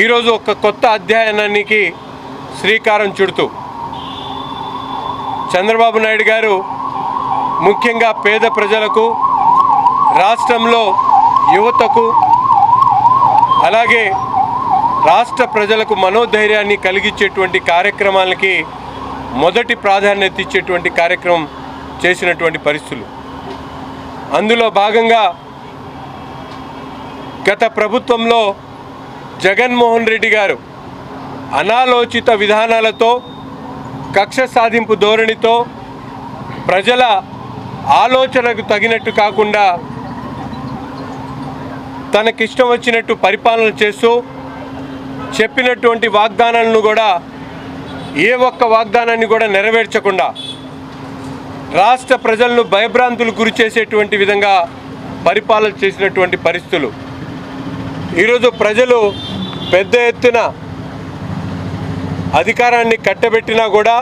ఈరోజు ఒక కొత్త అధ్యయనానికి శ్రీకారం చుడుతూ చంద్రబాబు నాయుడు గారు ముఖ్యంగా పేద ప్రజలకు రాష్ట్రంలో యువతకు అలాగే రాష్ట్ర ప్రజలకు మనోధైర్యాన్ని కలిగించేటువంటి కార్యక్రమాలకి మొదటి ప్రాధాన్యత ఇచ్చేటువంటి కార్యక్రమం చేసినటువంటి పరిస్థితులు. అందులో భాగంగా గత ప్రభుత్వంలో జగన్మోహన్ రెడ్డి గారు అనాలోచిత విధానాలతో కక్ష సాధింపు ధోరణితో ప్రజల ఆలోచనకు తగినట్టు కాకుండా తనకిష్టం వచ్చినట్టు పరిపాలన చేస్తూ చెప్పినటువంటి వాగ్దానాలను కూడా ఏ ఒక్క వాగ్దానాన్ని కూడా నెరవేర్చకుండా రాష్ట్ర ప్రజలను భయభ్రాంతులు గురి చేసేటువంటి విధంగా పరిపాలన చేసినటువంటి పరిస్థితులు. ఈరోజు ప్రజలు పెద్ద ఎత్తున అధికారాన్ని కట్టబెట్టినా కూడా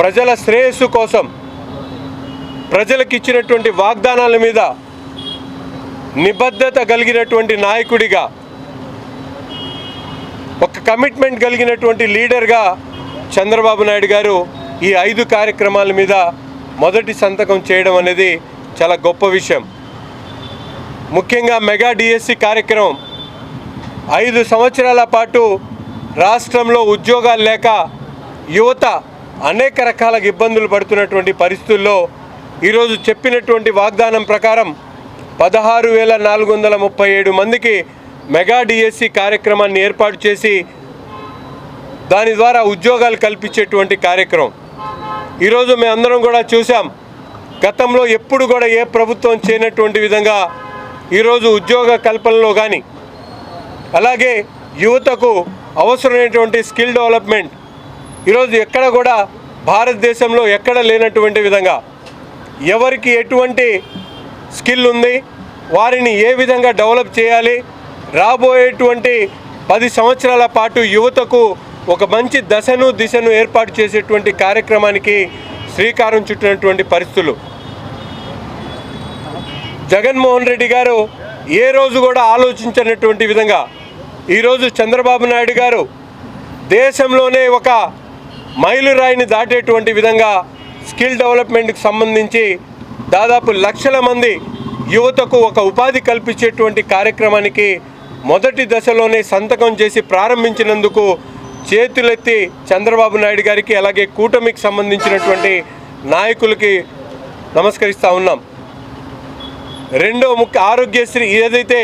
ప్రజల శ్రేయస్సు కోసం ప్రజలకు ఇచ్చినటువంటి వాగ్దానాల మీద నిబద్ధత కలిగినటువంటి నాయకుడిగా ఒక కమిట్మెంట్ కలిగినటువంటి లీడర్గా చంద్రబాబు నాయుడు గారు ఈ ఐదు కార్యక్రమాల మీద మొదటి సంతకం చేయడం అనేది చాలా గొప్ప విషయం. ముఖ్యంగా మెగా డిఎస్సి కార్యక్రమం. ఐదు సంవత్సరాల పాటు రాష్ట్రంలో ఉద్యోగాలు లేక యువత అనేక రకాల ఇబ్బందులు పడుతున్నటువంటి పరిస్థితుల్లో ఈరోజు చెప్పినటువంటి వాగ్దానం ప్రకారం పదహారు వేల నాలుగు వందల ముప్పై ఏడు మందికి మెగా డిఎస్సి కార్యక్రమాన్ని ఏర్పాటు చేసి దాని ద్వారా ఉద్యోగాలు కల్పించేటువంటి కార్యక్రమం. ఈరోజు మేమందరం కూడా చూసాం గతంలో ఎప్పుడు కూడా ఏ ప్రభుత్వం చేయనటువంటి విధంగా ఈరోజు ఉద్యోగ కల్పనలో కానీ అలాగే యువతకు అవసరమైనటువంటి స్కిల్ డెవలప్మెంట్ ఈరోజు ఎక్కడ కూడా భారతదేశంలో ఎక్కడ లేనటువంటి విధంగా ఎవరికి ఎటువంటి స్కిల్ ఉంది వారిని ఏ విధంగా డెవలప్ చేయాలి రాబోయేటువంటి పది సంవత్సరాల పాటు యువతకు ఒక మంచి దశను దిశను ఏర్పాటు చేసేటువంటి కార్యక్రమానికి శ్రీకారం చుట్టినటువంటి పరిస్థితులు. జగన్మోహన్ రెడ్డి గారు ఏ రోజు కూడా ఆలోచించినటువంటి విధంగా ఈరోజు చంద్రబాబు నాయుడు గారు దేశంలోనే ఒక మైలురాయిని దాటేటువంటి విధంగా స్కిల్ డెవలప్మెంట్కి సంబంధించి దాదాపు లక్షల మంది యువతకు ఒక ఉపాధి కల్పించేటువంటి కార్యక్రమానికి మొదటి దశలోనే సంతకం చేసి ప్రారంభించినందుకు చేతులెత్తి చంద్రబాబు నాయుడు గారికి అలాగే కూటమికి సంబంధించినటువంటి నాయకులకి నమస్కరిస్తూ ఉన్నాం. రెండో ముఖ్య ఆరోగ్యశ్రీ ఏదైతే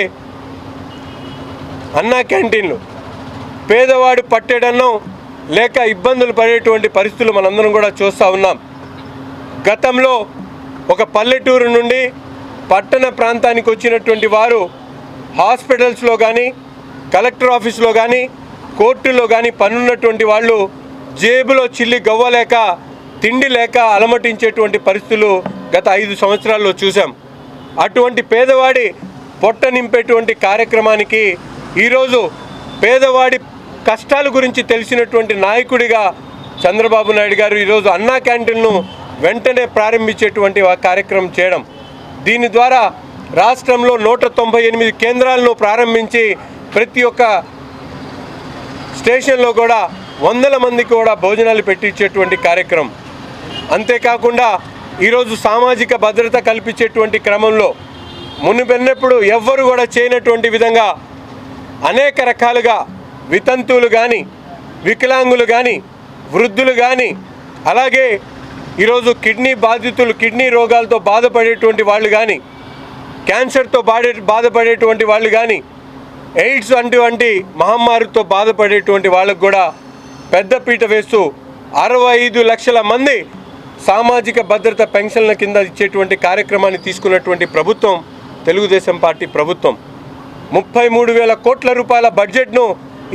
అన్నా క్యాంటీన్లు పేదవాడు పట్టేడన్నం లేక ఇబ్బందులు పడేటువంటి పరిస్థితులు మనందరం కూడా చూస్తూ ఉన్నాం. గతంలో ఒక పల్లెటూరు నుండి పట్టణ ప్రాంతానికి వచ్చినటువంటి వారు హాస్పిటల్స్లో కానీ కలెక్టర్ ఆఫీస్లో కానీ కోర్టులో కానీ పనున్నటువంటి వాళ్ళు జేబులో చిల్లి గవ్వలేక తిండి లేక అలమటించేటువంటి పరిస్థితులు గత ఐదు సంవత్సరాల్లో చూసాం అటువంటి పేదవాడి పొట్ట నింపేటువంటి కార్యక్రమానికి ఈరోజు పేదవాడి కష్టాల గురించి తెలిసినటువంటి నాయకుడిగా చంద్రబాబు నాయుడు గారు ఈరోజు అన్నా క్యాంటీన్ను వెంటనే ప్రారంభించేటువంటి కార్యక్రమం చేయడం. దీని ద్వారా రాష్ట్రంలో నూట తొంభై ఎనిమిది కేంద్రాలను ప్రారంభించి ప్రతి ఒక్క స్టేషన్లో కూడా వందల మందికి కూడా భోజనాలు పెట్టించేటువంటి కార్యక్రమం. అంతేకాకుండా ఈరోజు సామాజిక భద్రత కల్పించేటువంటి క్రమంలో మునుపెన్నప్పుడు ఎవ్వరు కూడా చేయనటువంటి విధంగా అనేక రకాలుగా వితంతువులు కానీ వికలాంగులు కానీ వృద్ధులు కానీ అలాగే ఈరోజు కిడ్నీ బాధితులు కిడ్నీ రోగాలతో బాధపడేటువంటి వాళ్ళు కానీ క్యాన్సర్తో బాడే బాధపడేటువంటి వాళ్ళు కానీ ఎయిడ్స్ అటువంటి మహమ్మారితో బాధపడేటువంటి వాళ్ళకు కూడా పెద్దపీట వేస్తూ అరవై ఐదు లక్షల మంది సామాజిక భద్రత పెన్షన్ల కింద ఇచ్చేటువంటి కార్యక్రమాన్ని తీసుకున్నటువంటి ప్రభుత్వం తెలుగుదేశం పార్టీ ప్రభుత్వం ముప్పై మూడు వేల కోట్ల రూపాయల బడ్జెట్ను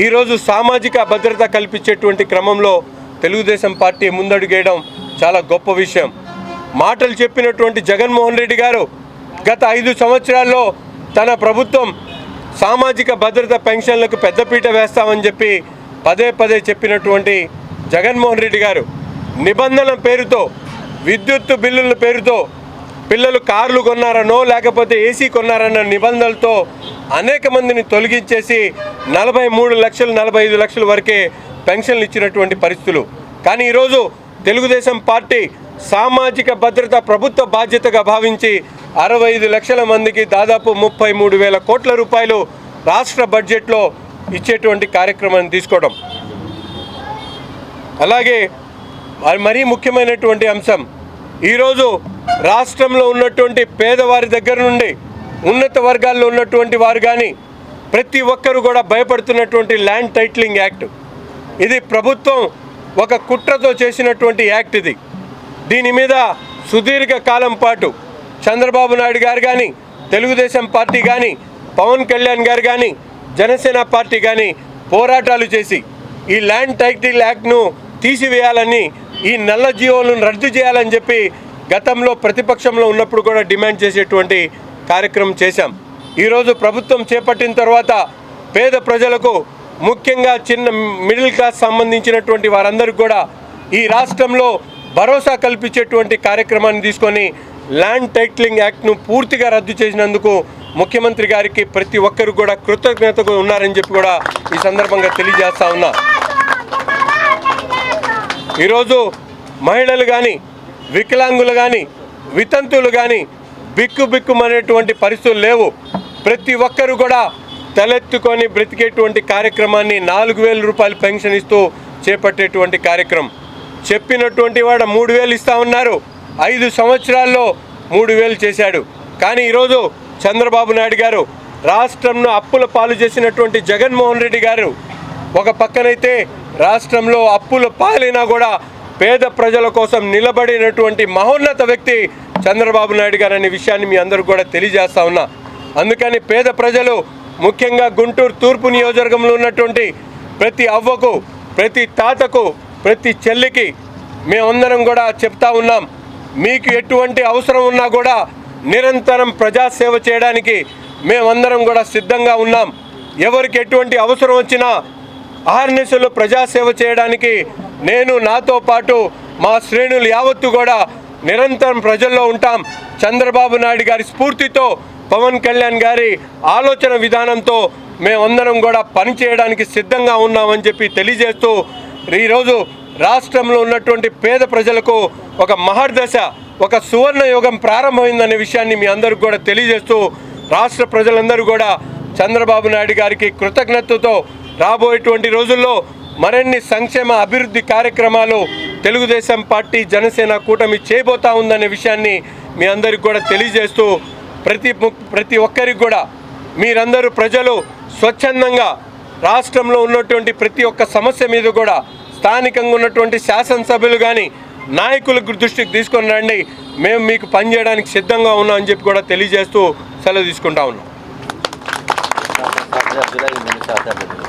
ఈరోజు సామాజిక భద్రత కల్పించేటువంటి క్రమంలో తెలుగుదేశం పార్టీ ముందడుగేయడం చాలా గొప్ప విషయం. మాటలు చెప్పినటువంటి జగన్మోహన్ రెడ్డి గారు గత ఐదు సంవత్సరాల్లో తన ప్రభుత్వం సామాజిక భద్రత పెన్షన్లకు పెద్దపీట వేస్తామని చెప్పి పదే పదే చెప్పినటువంటి జగన్మోహన్ రెడ్డి గారు. నిబంధనల పేరుతో విద్యుత్ బిల్లుల పేరుతో పిల్లలు కార్లు కొన్నారనో లేకపోతే ఏసీ కొన్నారన్న నిబంధనలతో అనేక మందిని తొలగించేసి నలభై మూడు లక్షలు నలభై ఐదు లక్షల వరకే పెన్షన్లు ఇచ్చినటువంటి పరిస్థితులు. కానీ ఈరోజు తెలుగుదేశం పార్టీ సామాజిక భద్రత ప్రభుత్వ బాధ్యతగా భావించి అరవై ఐదు లక్షల మందికి దాదాపు ముప్పై మూడు వేల కోట్ల రూపాయలు రాష్ట్ర బడ్జెట్లో ఇచ్చేటువంటి కార్యక్రమాన్ని తీసుకోవడం. అలాగే మరీ ముఖ్యమైనటువంటి అంశం. ఈరోజు రాష్ట్రంలో ఉన్నటువంటి పేదవారి దగ్గర నుండి ఉన్నత వర్గాల్లో ఉన్నటువంటి వారు కానీ ప్రతి ఒక్కరు కూడా భయపడుతున్నటువంటి ల్యాండ్ టైటిలింగ్ యాక్ట్. ఇది ప్రభుత్వం ఒక కుట్రతో చేసినటువంటి యాక్ట్ ఇది. దీని మీద సుదీర్ఘ కాలం పాటు చంద్రబాబు నాయుడు గారు కానీ తెలుగుదేశం పార్టీ కానీ పవన్ కళ్యాణ్ గారు కానీ జనసేన పార్టీ కానీ పోరాటాలు చేసి ఈ ల్యాండ్ టైటిల్ యాక్ట్ను తీసివేయాలని ఈ నల్ల జీవోలను రద్దు చేయాలని చెప్పి గతంలో ప్రతిపక్షంలో ఉన్నప్పుడు కూడా డిమాండ్ చేసేటువంటి కార్యక్రమం చేశాం. ఈరోజు ప్రభుత్వం చేపట్టిన తర్వాత పేద ప్రజలకు ముఖ్యంగా చిన్న మిడిల్ క్లాస్ సంబంధించినటువంటి వారందరికీ కూడా ఈ రాష్ట్రంలో భరోసా కల్పించేటువంటి కార్యక్రమాన్ని తీసుకొని ల్యాండ్ టైటిలింగ్ యాక్ట్ను పూర్తిగా రద్దు చేసినందుకు ముఖ్యమంత్రి గారికి ప్రతి ఒక్కరు కూడా కృతజ్ఞతగా ఉన్నారని చెప్పి కూడా ఈ సందర్భంగా తెలియజేస్తా ఉన్నా. ఈరోజు మహిళలు కానీ వికలాంగులు కానీ వితంతువులు కానీ బిక్కు బిక్కుమనేటువంటి పరిస్థితులు లేవు. ప్రతి ఒక్కరు కూడా తలెత్తుకొని బ్రతికేటువంటి కార్యక్రమాన్ని నాలుగు వేల రూపాయలు పెన్షన్ ఇస్తూ చేపట్టేటువంటి కార్యక్రమం. చెప్పినటువంటి వాడు మూడు వేలు ఇస్తా ఉన్నారు. ఐదు సంవత్సరాల్లో మూడు వేలు చేశాడు. కానీ ఈరోజు చంద్రబాబు నాయుడు గారు రాష్ట్రంను అప్పుల పాలు చేసినటువంటి జగన్మోహన్ రెడ్డి గారు ఒక పక్కనైతే రాష్ట్రంలో అప్పులు పాలైనా కూడా పేద ప్రజల కోసం నిలబడినటువంటి మహోన్నత వ్యక్తి చంద్రబాబు నాయుడు గారు అనే విషయాన్ని మీ అందరూ కూడా తెలియజేస్తా ఉన్నా. అందుకని పేద ప్రజలు ముఖ్యంగా గుంటూరు తూర్పు నియోజకవర్గంలో ఉన్నటువంటి ప్రతి అవ్వకు ప్రతి తాతకు ప్రతి చెల్లికి మేమందరం కూడా చెప్తా ఉన్నాం. మీకు ఎటువంటి అవసరం ఉన్నా కూడా నిరంతరం ప్రజాసేవ చేయడానికి మేమందరం కూడా సిద్ధంగా ఉన్నాం. ఎవరికి ఎటువంటి అవసరం వచ్చినా ఆర్నిసలు ప్రజాసేవ చేయడానికి నేను నాతో పాటు మా శ్రేణులు యావత్తు కూడా నిరంతరం ప్రజల్లో ఉంటాం. చంద్రబాబు నాయుడు గారి స్ఫూర్తితో పవన్ కళ్యాణ్ గారి ఆలోచన విధానంతో మేమందరం కూడా పనిచేయడానికి సిద్ధంగా ఉన్నామని చెప్పి తెలియజేస్తూ ఈరోజు రాష్ట్రంలో ఉన్నటువంటి పేద ప్రజలకు ఒక మహర్దశ ఒక సువర్ణ యుగం ప్రారంభమైందనే విషయాన్ని మీ అందరికి కూడా తెలియజేస్తూ రాష్ట్ర ప్రజలందరూ కూడా చంద్రబాబు నాయుడు గారికి కృతజ్ఞతతో రాబోయేటువంటి రోజుల్లో మరిన్ని సంక్షేమ అభివృద్ధి కార్యక్రమాలు తెలుగుదేశం పార్టీ జనసేన కూటమి చేయబోతా ఉందనే విషయాన్ని మీ అందరికి కూడా తెలియజేస్తూ ప్రతి ప్రతి ఒక్కరికి కూడా మీరందరూ ప్రజలు స్వచ్ఛందంగా రాష్ట్రంలో ఉన్నటువంటి ప్రతి ఒక్క సమస్య మీద కూడా స్థానికంగా ఉన్నటువంటి శాసనసభ్యులు కానీ నాయకులకు దృష్టికి తీసుకొని రండి. మేము మీకు పనిచేయడానికి సిద్ధంగా ఉన్నాం అని చెప్పి కూడా తెలియజేస్తూ సెలవు తీసుకుంటా ఉన్నాం.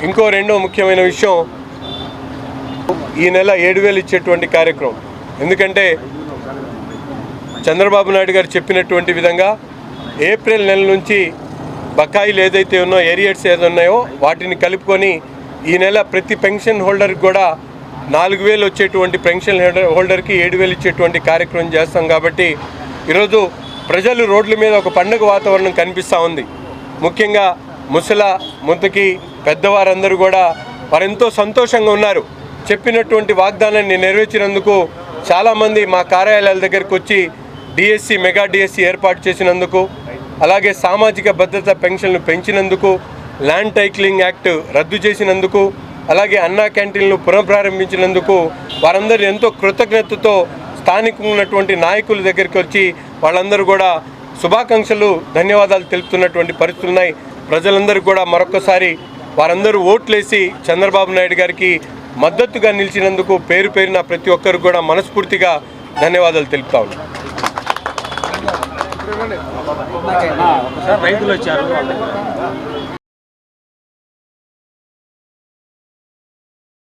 ఇంకో రెండో ముఖ్యమైన విషయం ఈ నెల ఏడు వేలు ఇచ్చేటువంటి కార్యక్రమం. ఎందుకంటే చంద్రబాబు నాయుడు గారు చెప్పినటువంటి విధంగా ఏప్రిల్ నెల నుంచి బకాయిలు ఏదైతే ఉన్నో ఏరియర్స్ ఏదో ఉన్నాయో వాటిని కలుపుకొని ఈ నెల ప్రతి పెన్షన్ హోల్డర్కి కూడా నాలుగు వేలు వచ్చేటువంటి పెన్షన్ హోల్డర్ హోల్డర్కి ఏడు వేలు ఇచ్చేటువంటి కార్యక్రమం చేస్తాం కాబట్టి ఈరోజు ప్రజలు రోడ్ల మీద ఒక పండుగ వాతావరణం కనిపిస్తూ ఉంది. ముఖ్యంగా ముసల ముంతకి పెద్దవారందరూ కూడా వారెంతో సంతోషంగా ఉన్నారు. చెప్పినటువంటి వాగ్దానాన్ని నెరవేర్చినందుకు చాలామంది మా కార్యాలయాల దగ్గరకు వచ్చి డిఎస్సి మెగా డిఎస్సి ఏర్పాటు చేసినందుకు అలాగే సామాజిక భద్రత పెన్షన్లు పెంచినందుకు ల్యాండ్ టైక్లింగ్ యాక్ట్ రద్దు చేసినందుకు అలాగే అన్నా క్యాంటీన్లు పునఃప్రారంభించినందుకు వారందరూ ఎంతో కృతజ్ఞతతో స్థానికంగా ఉన్నటువంటి నాయకుల దగ్గరికి వచ్చి వాళ్ళందరూ కూడా శుభాకాంక్షలు ధన్యవాదాలు తెలుపుతున్నటువంటి పరిస్థితులు ఉన్నాయి. ప్రజలందరూ కూడా మరొకసారి వారందరూ ఓట్లేసి చంద్రబాబు నాయుడు గారికి మద్దతుగా నిలిచినందుకు పేరు పేరిన ప్రతి ఒక్కరు కూడా మనస్ఫూర్తిగా ధన్యవాదాలు తెలుపుతా ఉన్నాను రైతులు వచ్చారు.